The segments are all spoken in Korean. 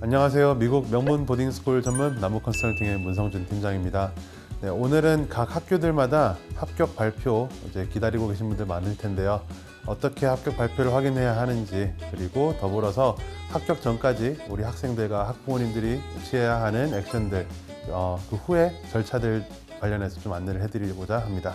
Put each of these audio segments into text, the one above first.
안녕하세요. 미국 명문 보딩스쿨 전문 나무 컨설팅의 문성준 팀장입니다. 네, 오늘은 각 학교들마다 합격 발표 이제 기다리고 계신 분들 많을 텐데요. 어떻게 합격 발표를 확인해야 하는지 그리고 더불어서 합격 전까지 우리 학생들과 학부모님들이 취해야 하는 액션들 어, 그 후에 절차들 관련해서 좀 안내를 해드리고자 합니다.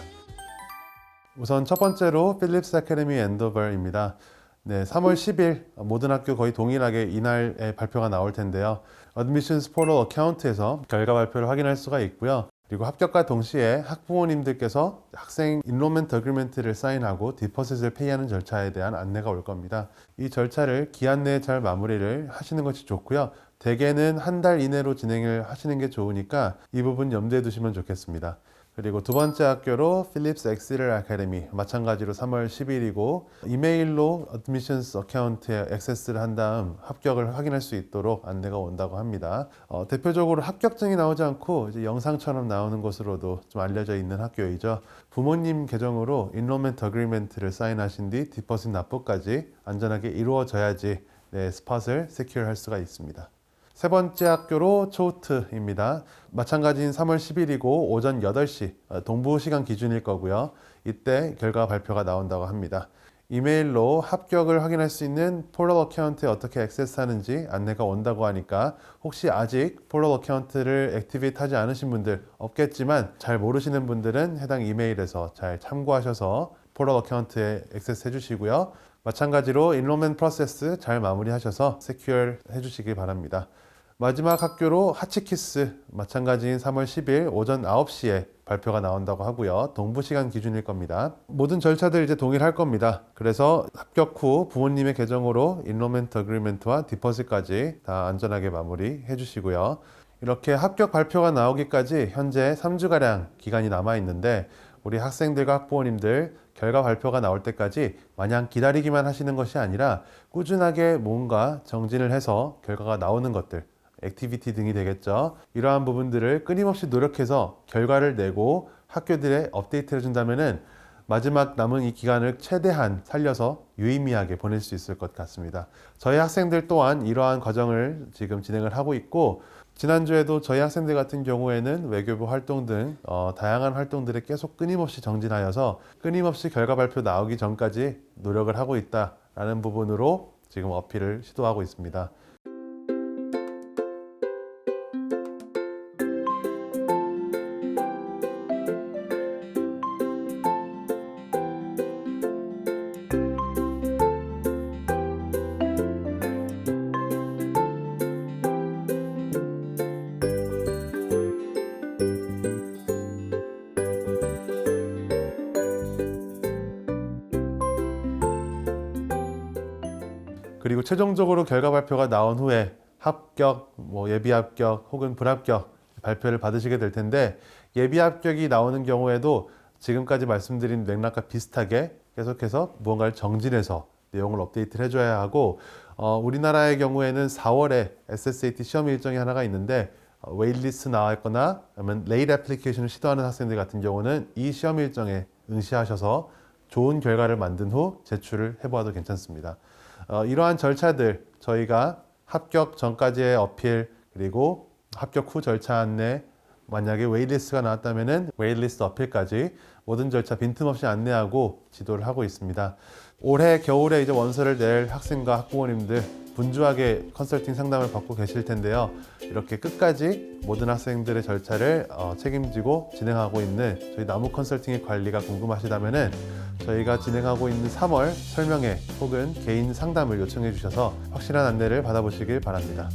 우선 첫 번째로 필립스 아카데미 엔더벌입니다. 네, 3월 10일 모든 학교 거의 동일하게 이날에 발표가 나올 텐데요. Admissions Portal Account에서 결과 발표를 확인할 수가 있고요. 그리고 합격과 동시에 학부모님들께서 학생 인로멘트 어그리멘트를 사인하고 디퍼짓을 페이하는 절차에 대한 안내가 올 겁니다. 이 절차를 기한 내에 잘 마무리를 하시는 것이 좋고요. 대개는 한 달 이내로 진행을 하시는 게 좋으니까 이 부분 염두에 두시면 좋겠습니다. 그리고 두 번째 학교로 필립스 엑시럴 아카데미 마찬가지로 3월 10일이고 이메일로 admissions 어카운트에 액세스를 한 다음 합격을 확인할 수 있도록 안내가 온다고 합니다. 어, 대표적으로 합격증이 나오지 않고 이제 영상처럼 나오는 것으로도 좀 알려져 있는 학교이죠. 부모님 계정으로 인로멘트 어그리멘트를 사인하신 뒤 디퍼sit 납부까지 안전하게 이루어져야지 네, 스팟을 세큐어 할 수가 있습니다. 세 번째 학교로 초트입니다. 마찬가지인 3월 10일이고 오전 8시 어, 동부 시간 기준일 거고요. 이때 결과 발표가 나온다고 합니다. 이메일로 합격을 확인할 수 있는 폴러 어카운트에 어떻게 액세스하는지 안내가 온다고 하니까 혹시 아직 폴러 어카운트를 액티베이트 하지 않으신 분들 없겠지만 잘 모르시는 분들은 해당 이메일에서 잘 참고하셔서 폴러 어카운트에 액세스 해 주시고요. 마찬가지로 인로멘 프로세스 잘 마무리하셔서 세큐어 해주시기 바랍니다. 마지막 학교로 하치키스 마찬가지인 3월 10일 오전 9시에 발표가 나온다고 하고요. 동부 시간 기준일 겁니다. 모든 절차들 이제 동일할 겁니다. 그래서 합격 후 부모님의 계정으로 인로멘트 어그리멘트와 디퍼스까지 다 안전하게 마무리 해 주시고요. 이렇게 합격 발표가 나오기까지 현재 3주가량 기간이 남아 있는데 우리 학생들과 학부모님들 결과 발표가 나올 때까지 마냥 기다리기만 하시는 것이 아니라 꾸준하게 뭔가 정진을 해서 결과가 나오는 것들 액티비티 등이 되겠죠. 이러한 부분들을 끊임없이 노력해서 결과를 내고 학교들에 업데이트를 해준다면은 마지막 남은 이 기간을 최대한 살려서 유의미하게 보낼 수 있을 것 같습니다. 저희 학생들 또한 이러한 과정을 지금 진행을 하고 있고 지난주에도 저희 학생들 같은 경우에는 외교부 활동 등 어, 다양한 활동들에 계속 끊임없이 정진하여서 끊임없이 결과 발표 나오기 전까지 노력을 하고 있다라는 부분으로 지금 어필을 시도하고 있습니다. 그리고 최종적으로 결과 발표가 나온 후에 합격, 뭐 예비 합격 혹은 불합격 발표를 받으시게 될 텐데 예비 합격이 나오는 경우에도 지금까지 말씀드린 맥락과 비슷하게 계속해서 무언가를 정진해서 내용을 업데이트를 해줘야 하고 어, 우리나라의 경우에는 4월에 SSAT 시험 일정이 하나가 있는데 어, 웨일리스트 나와 있거나 아니면 레이드 애플리케이션을 시도하는 학생들 같은 경우는 이 시험 일정에 응시하셔서 좋은 결과를 만든 후 제출을 해보아도 괜찮습니다. 어, 이러한 절차들 저희가 합격 전까지의 어필 그리고 합격 후 절차 안내 만약에 웨이리스트가 나왔다면은 웨이리스트 어필까지 모든 절차 빈틈없이 안내하고 지도를 하고 있습니다. 올해 겨울에 이제 원서를 낼 학생과 학부모님들 분주하게 컨설팅 상담을 받고 계실 텐데요. 이렇게 끝까지 모든 학생들의 절차를 어, 책임지고 진행하고 있는 저희 나무 컨설팅의 관리가 궁금하시다면은 저희가 진행하고 있는 3월 설명회 혹은 개인 상담을 요청해 주셔서 확실한 안내를 받아보시길 바랍니다.